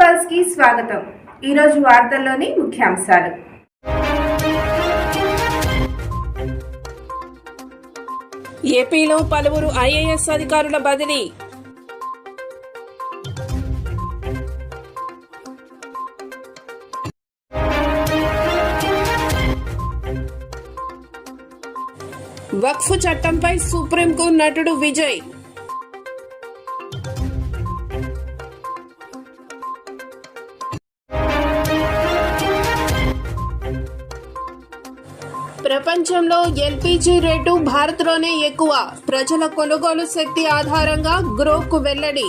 పల్స్కి స్వాగతం. ఈరోజు వార్తల్లోని ముఖ్యాంశాలు. ఏపీలో పలువురు ఐఏఎస్ అధికారుల బదిలీ. వక్ఫ్ చట్టంపై సుప్రీంకు నటుడు విజయ్. ప్రపంచంలో ఎల్పిజి రేటు భారత్లోనే ఎక్కువ. ప్రజల కొనుగోలు శక్తి ఆధారంగా గ్రోకు వెల్లడి.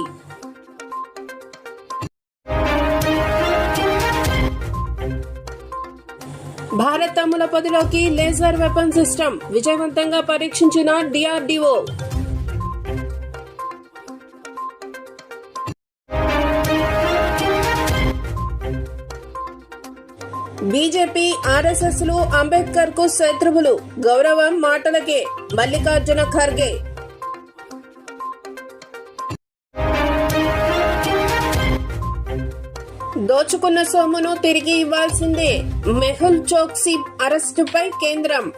భారత్ అమ్ముల పదిలోకి లేజర్ వెపన్ సిస్టమ్ విజయవంతంగా పరీక్షించిన డిఆర్డిఓ. బీజేపీ ఆర్ఎస్ఎస్లు అంబేద్కర్కు శత్రువులు. గౌరవం మాటలకే. మల్లికార్జున ఖర్గే. దోచుకున్న సొమ్మును తిరిగి ఇవ్వాల్సిందే. మెహుల్ చోక్సీ అరెస్టుపై కేంద్రం.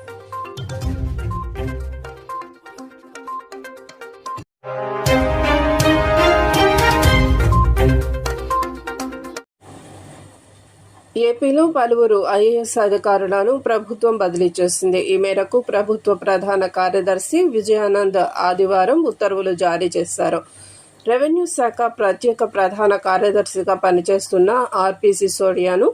ఏపీలో పలువురు ఐఏఎస్ అధికారులను ప్రభుత్వం బదిలీ చేసింది. ఈ మేరకు ప్రభుత్వ ప్రధాన కార్యదర్శి విజయానంద్ ఆదివారం ఉత్తర్వులు జారీ చేశారు. రెవెన్యూ శాఖ ప్రత్యేక ప్రధాన కార్యదర్శిగా పనిచేస్తున్న ఆర్పి సిసోడియాను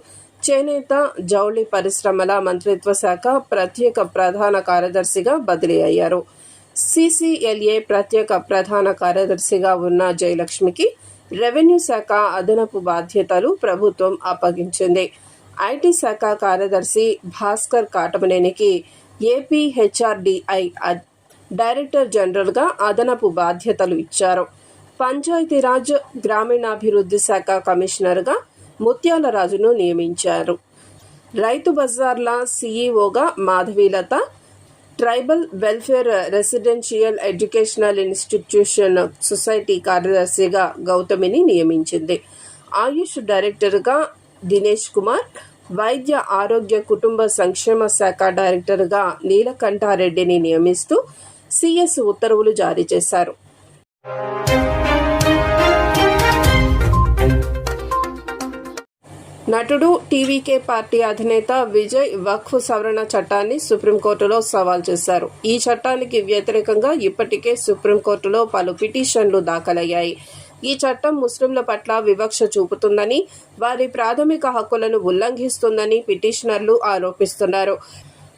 చేనేత జౌళి పరిశ్రమల మంత్రిత్వ శాఖ ప్రత్యేక ప్రధాన కార్యదర్శిగా బదిలీ అయ్యారు. సిసిఎల్ఏ ప్రత్యేక ప్రధాన కార్యదర్శిగా ఉన్న జయలక్ష్మికి రెవెన్యూ శాఖ అదనపు బాధ్యతలు ప్రభుత్వం అప్పగించింది. ఐటీ శాఖ కార్యదర్శి భాస్కర్ కాటమనేనికి ఏపీ హెచ్ఆర్డిఐ డైరెక్టర్ జనరల్గా అదనపు బాధ్యతలు ఇచ్చారు. పంచాయతీరాజ్ గ్రామీణాభివృద్ధి శాఖ కమిషనర్గా ముత్యాల రాజును నియమించారు. రైతు బజార్ల సీఈఓగా Madhavilatha tribal welfare residential educational institution society కార్యదర్శిగా గౌతమిని నియమించింది. ఆయుష్ డైరెక్టర్గా దినేష్ కుమార్ వైద్య ఆరోగ్య కుటుంబ సంక్షేమ శాఖ డైరెక్టర్గా నీలకంఠారెడ్డిని నియమిస్తూ సిఎస్ ఉత్తర్వులు జారీ చేశారు. నటుడు టీవీకే పార్టీ అధినేత విజయ్ వక్ఫ్ సవరణ చట్టాన్ని సుప్రీంకోర్టులో సవాల్ చేశారు. ఈ చట్టానికి వ్యతిరేకంగా ఇప్పటికే సుప్రీంకోర్టులో పలు పిటిషన్లు దాఖలయ్యాయి. ఈ చట్టం ముస్లింల పట్ల వివక్ష చూపుతుందని వారి ప్రాథమిక హక్కులను ఉల్లంఘిస్తుందని పిటిషనర్లు ఆరోపిస్తున్నారు.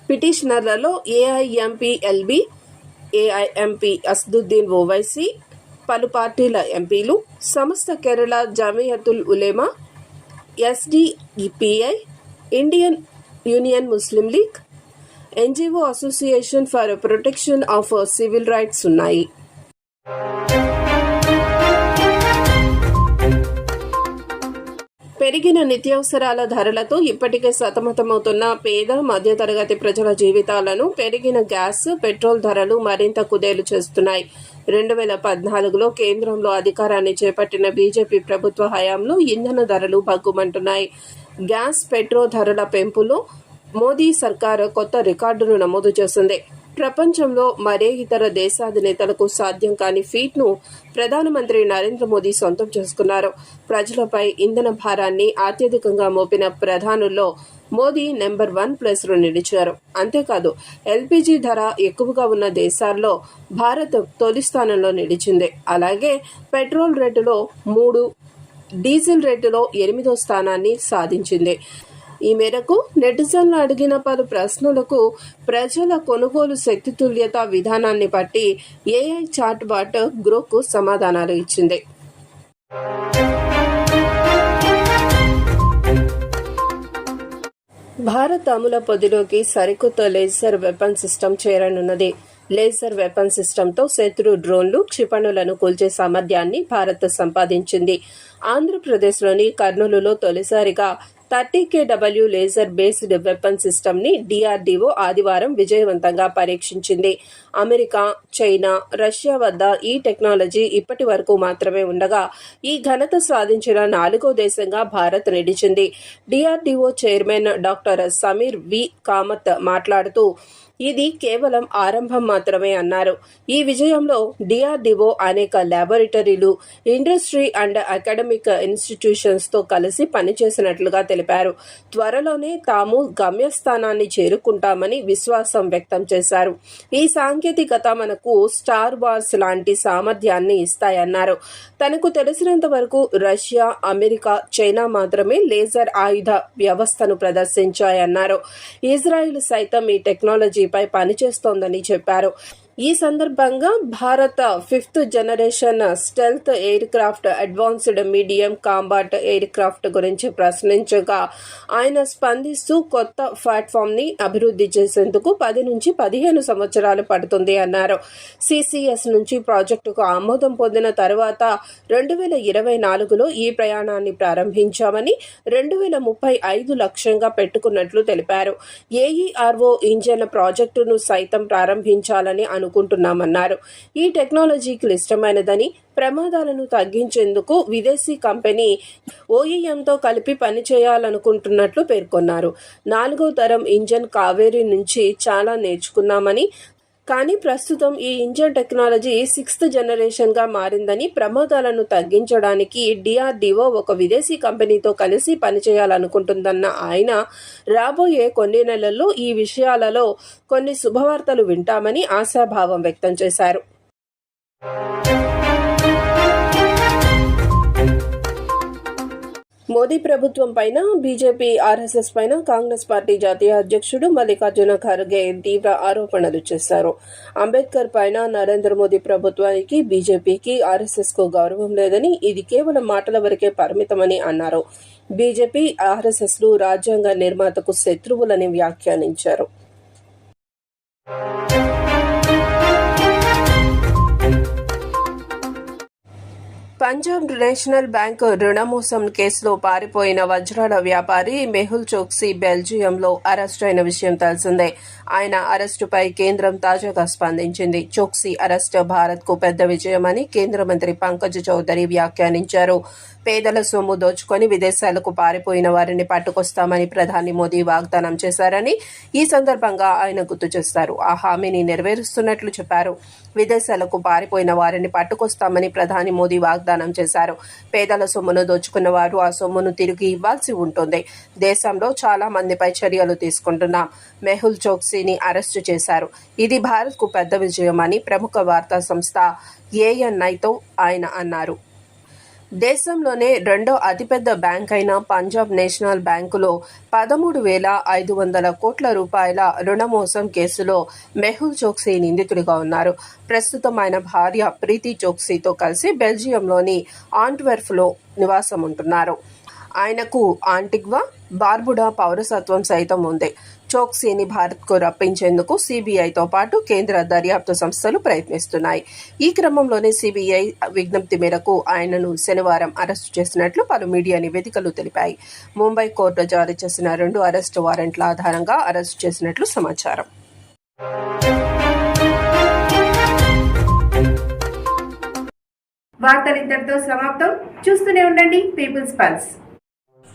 పిటిషనర్లలో ఏఐఎంపీఎల్బి ఏఐఎంపీ అసదుద్దీన్ ఓవైసీ పలు పార్టీల ఎంపీలు సమస్త Kerala జమియతుల్ Ulema SDPI Indian Union Muslim League NGO association for protection of civil rights ఉన్నాయి పెరిగిన నిత్యావసరాల ధరలతో ఇప్పటికే సతమతమవుతున్న పేద మధ్యతరగతి ప్రజల జీవితాలను పెరిగిన గ్యాస్ పెట్రోల్ ధరలు మరింత కుదేలు చేస్తున్నాయి. రెండు వేల పద్నాలుగులో కేంద్రంలో అధికారాన్ని చేపట్టిన బీజేపీ ప్రభుత్వ హయాంలో ఇంధన ధరలు భగ్గుమంటున్నాయి. గ్యాస్ పెట్రోల్ ధరల పెంపులో మోదీ సర్కార్ కొత్త రికార్డును నమోదు చేసింది. ప్రపంచంలో మరే ఇతర దేశాధినేతలకు సాధ్యం కాని ఫీట్ను ప్రధానమంత్రి నరేంద్ర మోదీ సొంతం చేసుకున్నారు. ప్రజలపై ఇంధన భారాన్ని అత్యధికంగా మోపిన ప్రధానుల్లో మోదీ నెంబర్ వన్ ప్లేస్లో నిలిచారు. అంతేకాదు ఎల్పిజి ధర ఎక్కువగా ఉన్న దేశాల్లో భారత్ తొలి స్థానంలో నిలిచింది. అలాగే పెట్రోల్ రేటులో మూడు డీజిల్ రేటులో ఎనిమిదో స్థానాన్ని సాధించింది. ఈ మేరకు నెటిజన్లు అడిగిన పలు ప్రశ్నలకు ప్రజల కొనుగోలు శక్తి తుల్యత విధానాన్ని బట్టి ఏఐ చాట్ బాట్ గ్రూప్కు సమాధానాలు ఇచ్చింది. భారత్ అముల పొదిలోకి సరికొత్త లేజర్ వెపన్ సిస్టమ్ చేరనున్నది. లేజర్ వెపన్ సిస్టంతో శత్రు డ్రోన్లు క్షిపణులను కూల్చే సామర్థ్యాన్ని భారత్ సంపాదించింది. ఆంధ్రప్రదేశ్లోని కర్నూలులో తొలిసారిగా thirty KW laser based weapon సిస్టమ్ని డిఆర్డీఓ ఆదివారం విజయవంతంగా పరీక్షించింది. అమెరికా చైనా రష్యా వద్ద ఈ టెక్నాలజీ ఇప్పటి వరకు మాత్రమే ఉండగా ఈ ఘనత సాధించిన నాలుగో దేశంగా భారత్ నిలిచింది. DRDO chairman doctor Sameer V. Kamat మాట్లాడుతూ ఇది కేవలం ఆరంభం మాత్రమే అన్నారు. ఈ విజయంలో డిఆర్డిఓ అనేక ల్యాబొరేటరీలు ఇండస్ట్రీ అండ్ అకాడమిక్ ఇన్స్టిట్యూషన్స్తో కలిసి పనిచేసినట్లుగా తెలిపారు. తెలిపారు. త్వరలోనే తాము గమ్యస్థానాన్ని చేరుకుంటామని విశ్వాసం వ్యక్తం చేశారు. ఈ సాంకేతికత మనకు స్టార్ వార్స్ లాంటి సామర్థ్యాన్ని ఇస్తాయన్నారు. తనకు తెలిసినంత వరకు రష్యా అమెరికా చైనా మాత్రమే లేజర్ ఆయుధ వ్యవస్థను ప్రదర్శించాయన్నారు. ఇజ్రాయిల్ సైతం ఈ టెక్నాలజీపై పనిచేస్తోందని చెప్పారు. ఈ సందర్భంగా భారత fifth generation stealth aircraft advanced medium combat aircraft గురించి ప్రశ్నించగా ఆయన స్పందిస్తూ కొత్త ప్లాట్ఫామ్ని అభివృద్ధి చేసేందుకు పది నుంచి పదిహేను సంవత్సరాలు పడుతుంది అన్నారు. సిసిఎస్ నుంచి ప్రాజెక్టుకు ఆమోదం పొందిన తర్వాత రెండు వేల ఇరవై నాలుగులో ఈ ప్రయాణాన్ని ప్రారంభించామని రెండు వేల ముప్పై ఐదు లక్ష్యంగా పెట్టుకున్నట్లు తెలిపారు. ఏఈఆర్ఓ ఇంజన్ ప్రాజెక్టును సైతం ప్రారంభించాలని అనుకుంటున్నామన్నారు. ఈ టెక్నాలజీ క్లిష్టమైనదని ప్రమాదాలను తగ్గించేందుకు విదేశీ కంపెనీ ఓఈఎంతో కలిపి పనిచేయాలనుకుంటున్నట్లు పేర్కొన్నారు. నాలుగో తరం ఇంజన్ కావేరీ నుంచి చాలా నేర్చుకున్నామని కానీ ప్రస్తుతం ఈ ఇంజన్ టెక్నాలజీ సిక్స్త్ జనరేషన్గా మారిందని ప్రమాదాలను తగ్గించడానికి డిఆర్డిఓ ఒక విదేశీ కంపెనీతో కలిసి పనిచేయాలనుకుంటుందన్న ఆయన రాబోయే కొన్ని నెలల్లో ఈ విషయాలలో కొన్ని శుభవార్తలు వింటామని ఆశాభావం వ్యక్తం చేశారు. మోదీ ప్రభుత్వం పైన బీజేపీ ఆర్ఎస్ఎస్ పైన కాంగ్రెస్ పార్టీ జాతీయ అధ్యక్షుడు మల్లికార్జున ఖర్గే తీవ్ర ఆరోపణలు చేశారు. అంబేద్కర్ పైన నరేంద్ర మోదీ ప్రభుత్వానికి బీజేపీకి ఆర్ఎస్ఎస్కు గౌరవం లేదని ఇది కేవలం మాటల వరకే పరిమితమని అన్నారు. బీజేపీ ఆర్ఎస్ఎస్లు రాజ్యాంగ నిర్మాతకు శత్రువులని వ్యాఖ్యానించారు. పంజాబ్ నేషనల్ బ్యాంకు రుణమోసం కేసులో పారిపోయిన వజ్రాల వ్యాపారి మెహుల్ చోక్సీ బెల్జియంలో అరెస్ట్ అయిన విషయం తెలిసిందే. ఆయన అరెస్టుపై కేంద్రం తాజాగా స్పందించింది. చోక్సీ అరెస్ట్ భారత్కు పెద్ద విజయమని కేంద్ర మంత్రి పంకజ్ చౌదరి వ్యాఖ్యానించారు. పేదల సొమ్ము దోచుకొని విదేశాలకు పారిపోయిన వారిని పట్టుకొస్తామని ప్రధాని మోదీ వాగ్దానం చేశారని ఈ సందర్భంగా ఆయన గుర్తు చేస్తారు. ఆ హామీని నెరవేరుస్తున్నట్లు చెప్పారు. విదేశాలకు పారిపోయిన వారిని పట్టుకొస్తామని ప్రధాని మోదీ వాగ్దానం చేశారు. పేదల సొమ్మును దోచుకున్న వారు ఆ సొమ్మును తిరిగి ఇవ్వాల్సి ఉంటుంది. దేశంలో చాలా మందిపై చర్యలు తీసుకుంటున్నాం మెహుల్ చోక్సీని అరెస్టు చేశారు. ఇది భారత్కు పెద్ద విజయమని ప్రముఖ వార్తా సంస్థ ఏఎన్ఐతో ఆయన అన్నారు. దేశంలోనే రెండో అతిపెద్ద బ్యాంక్ అయిన పంజాబ్ నేషనల్ బ్యాంకులో పదమూడు వేల ఐదు వందల కోట్ల రూపాయల రుణమోసం కేసులో మెహుల్ చోక్సీ నిందితుడిగా ఉన్నారు. ప్రస్తుతం ఆయన భార్య ప్రీతి చోక్సీతో కలిసి బెల్జియంలోని ఆంట్వెర్ఫ్లో నివాసం ఉంటున్నారు ఆయనకు ఆంటిగ్వా బార్బుడా పౌరసత్వం సైతం ఉంది. చోక్సీని భారత్కు రప్పించేందుకు సిబిఐతో పాటు కేంద్ర దర్యాప్తు సంస్థలు ప్రయత్నిస్తున్నాయి. ఈ క్రమంలోనే సిబిఐ విజ్ఞప్తి మేరకు ఆయనను శనివారం అరెస్టు చేసినట్లు పలు మీడియా నివేదికలు తెలిపాయి. ముంబై కోర్టు జారీ చేసిన రెండు అరెస్టు వారెంట్ల ఆధారంగా అరెస్టు చేసినట్లు సమాచారం. వార్తలు ఇంతటితో సమాప్తం. చూస్తూనే ఉండండి. People's pulse.